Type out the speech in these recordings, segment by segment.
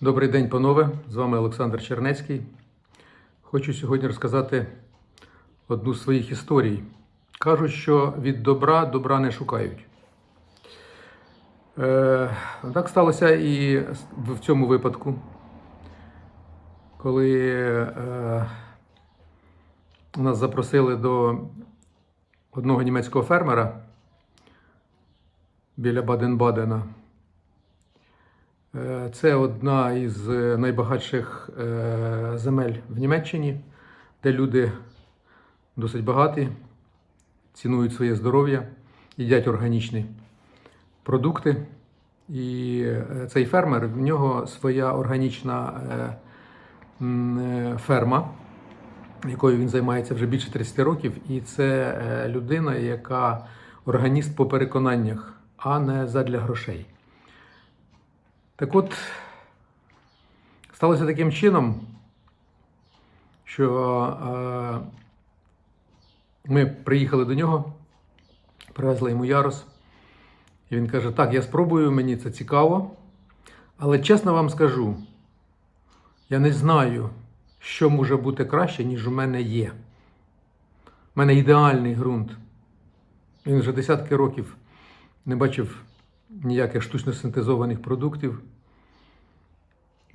Добрий день, панове! З вами Олександр Чернецький. Хочу сьогодні розказати одну з своїх історій. Кажуть, що від добра добра не шукають. Е, так сталося і в цьому випадку, коли е, нас запросили до одного німецького фермера біля Баден-Бадена. Е, Це одна із е, найбагатших е, земель в Німеччині, де люди досить багаті, цінують своє здоров'я, їдять органічні продукти. І цей фермер, в нього своя органічна ферма, якою він займається вже більше 30 років. І це людина, яка органіст по переконаннях, а не задля грошей. Так от, сталося таким чином, що е, ми приїхали до нього, привезли йому ярос, і він каже: Так, я спробую, мені це цікаво, але чесно вам скажу, я не знаю, що може бути краще, ніж у мене є. У мене ідеальний ґрунт. Він вже десятки років не бачив ніяких штучно синтезованих продуктів.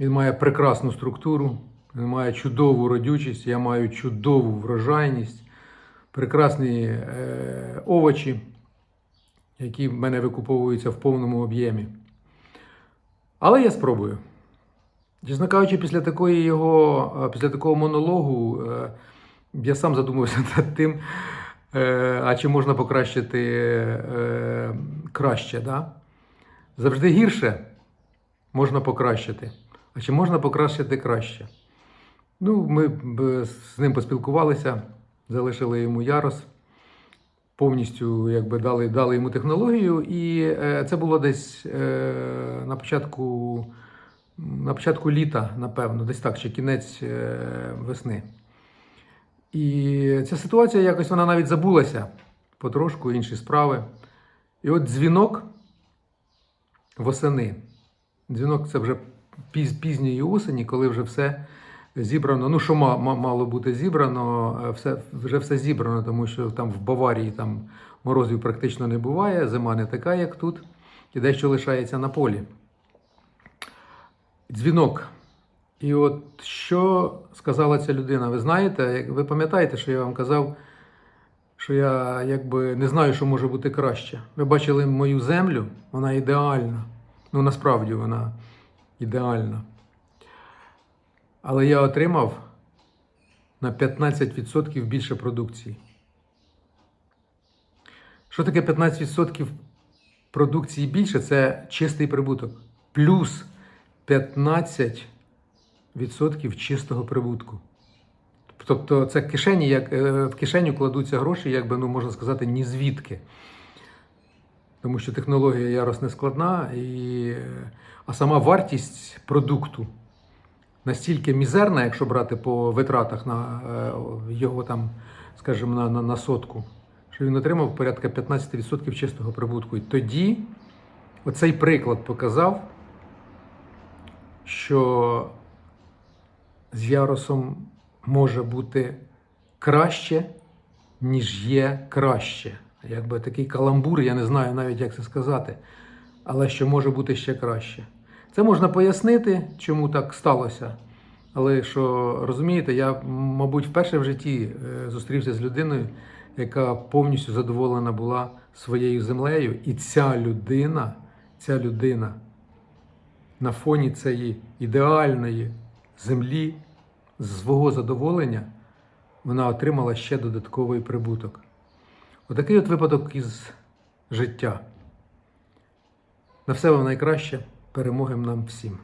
Він має прекрасну структуру, він має чудову родючість, я маю чудову врожайність, прекрасні е, овочі, які в мене викуповуються в повному об'ємі. Але я спробую. Чесно кажучи, після такої його, е, після такого монологу е, я сам задумався над тим, е, а чи можна покращити е, краще. Да? Завжди гірше можна покращити. А чи можна покращити краще? Ну, ми з ним поспілкувалися, залишили йому ярос, повністю якби, дали, дали йому технологію, і е, це було десь е, на початку, на початку літа, напевно, десь так, чи кінець е, весни. І ця ситуація якось вона навіть забулася потрошку, інші справи. І от дзвінок восени. Дзвінок це вже піз, пізньої осені, коли вже все зібрано. Ну, що ма- ма- мало бути зібрано, е, все, вже все зібрано, тому що там в Баварії там морозів практично не буває, зима не така, як тут, і дещо лишається на полі. Дзвінок. І от що сказала ця людина? Ви знаєте, ви пам'ятаєте, що я вам казав, що я якби не знаю, що може бути краще. Ви бачили мою землю, вона ідеальна. Ну, насправді вона ідеальна. Але я отримав на 15% більше продукції. Що таке 15% продукції більше? Це чистий прибуток. Плюс 15% чистого прибутку. Тобто це кишені, як, е, в кишеню кладуться гроші, якби ну, можна сказати, ні звідки. Тому що технологія ярос не складна, і... а сама вартість продукту настільки мізерна, якщо брати по витратах на е, його там, скажімо, на, на, на сотку, що він отримав порядка 15% чистого прибутку. І тоді оцей приклад показав, що з яросом може бути краще, ніж є краще. Якби такий каламбур, я не знаю навіть, як це сказати, але що може бути ще краще. Це можна пояснити, чому так сталося. Але що розумієте, я, мабуть, вперше в житті е, зустрівся з людиною, яка повністю задоволена була своєю землею. І ця людина, ця людина на фоні цієї ідеальної землі свого задоволення вона отримала ще додатковий прибуток. Отакий от випадок із життя. На все вам найкраще, перемоги нам всім.